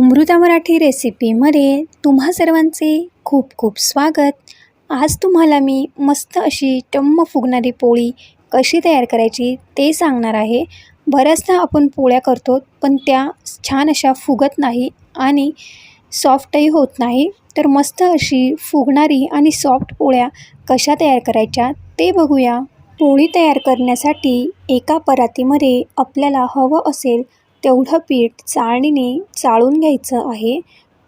अमृता मराठी रेसिपीमध्ये तुम्हा सर्वांचे खूप खूप स्वागत. आज तुम्हाला मी मस्त अशी टम्म फुगणारी पोळी कशी तयार करायची ते सांगणार आहे. बऱ्याचदा आपण पोळ्या करतो पण त्या छान अशा फुगत नाही आणि सॉफ्टही होत नाही. तर मस्त अशी फुगणारी आणि सॉफ्ट पोळ्या कशा तयार करायच्या ते बघूया. पोळी तयार करण्यासाठी एका परातीमध्ये आपल्याला हवं असेल तेवढं पीठ चाळणीने चाळून घ्यायचं आहे.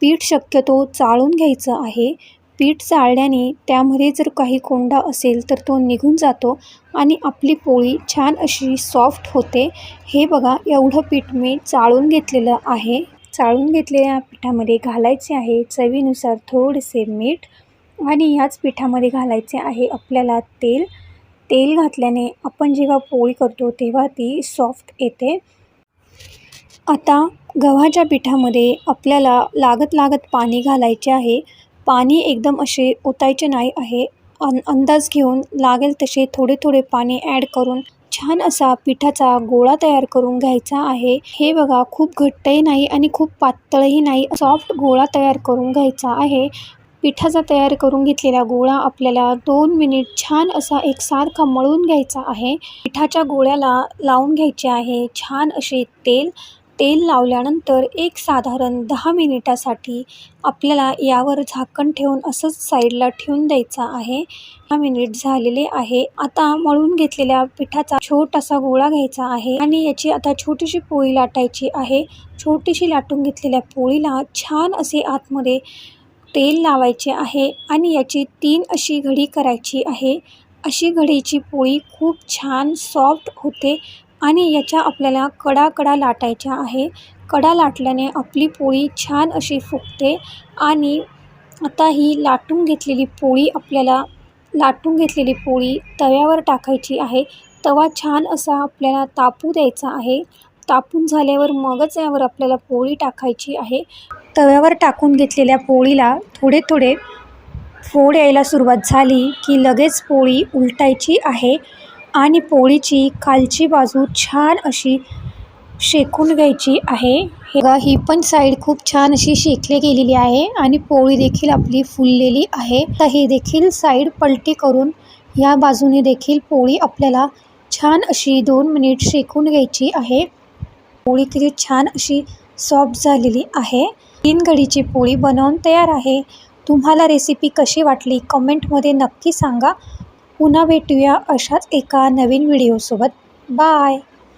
पीठ शक्यतो चाळून घ्यायचं आहे. पीठ चाळल्याने त्यामध्ये जर काही कोंडा असेल तर तो निघून जातो आणि आपली पोळी छान अशी सॉफ्ट होते. हे बघा एवढं पीठ मी चाळून घेतलेलं आहे. चाळून घेतलेल्या पिठामध्ये घालायचे आहे चवीनुसार थोडेसे मीठ आणि ह्याच पिठामध्ये घालायचे आहे आपल्याला तेल. तेल घातल्याने आपण जेव्हा पोळी करतो तेव्हा ती सॉफ्ट येते. आता गव्हाच्या पिठामध्ये आपल्याला लागत लागत पाणी घालायचे आहे. पाणी एकदम असे ओतायचे नाही आहे. अन अंदाज घेऊन लागेल तसे थोडे थोडे पाणी ॲड करून छान असा पिठाचा गोळा तयार करून घ्यायचा आहे. हे बघा खूप घट्टही नाही आणि खूप पातळही नाही. सॉफ्ट गोळा तयार करून घ्यायचा आहे. पिठाचा तयार करून घेतलेला गोळा आपल्याला दोन मिनिट छान असा एकसारखा मळून घ्यायचा आहे. पिठाच्या गोळ्याला लावून घ्यायचे आहे छान असे तेल. तेल लावल्यानंतर एक साधारण दहा मिनिटासाठी आपल्याला यावर झाकण ठेवून असंच साईडला ठेवून द्यायचा आहे. दहा मिनिट झालेले आहे. आता मळून घेतलेल्या पिठाचा छोटासा गोळा घ्यायचा आहे आणि याची आता छोटीशी पोळी लाटायची आहे. छोटीशी लाटून घेतलेल्या पोळीला छान असे आतमध्ये तेल लावायचे आहे आणि याची तीन अशी घडी करायची आहे. अशी घडीची पोळी खूप छान सॉफ्ट होते. आणि याच्या आपल्याला कडा कडा लाटायच्या आहे. कडा लाटल्याने आपली पोळी छान अशी फुगते आणि आता ही लाटून घेतलेली पोळी आपल्याला लाटून घेतलेली पोळी तव्यावर टाकायची आहे. तवा छान असा आपल्याला तापू द्यायचा आहे. तापून झाल्यावर मगच यावर आपल्याला पोळी टाकायची आहे. तव्यावर टाकून घेतलेल्या पोळीला थोडे थोडे फोड यायला सुरुवात झाली की लगेच पोळी उलटायची आहे. आणि पोळीची खालची बाजू छान अशी शेकून घ्यायची आहे. हे ही पण साईड खूप छान अशी शेकली गेलेली आहे आणि पोळी देखील आपली फुललेली आहे. तर ही देखील साईड पलटी करून या बाजूने देखील पोळी आपल्याला छान अशी दोन मिनिट शेकून घ्यायची आहे. पोळी किती छान अशी सॉफ्ट झालेली आहे. तीन घडीची पोळी बनवून तयार आहे. तुम्हाला रेसिपी कशी वाटली कमेंटमध्ये नक्की सांगा. पुन्हा भेटूया अशाच एका नवीन व्हिडिओसोबत. बाय!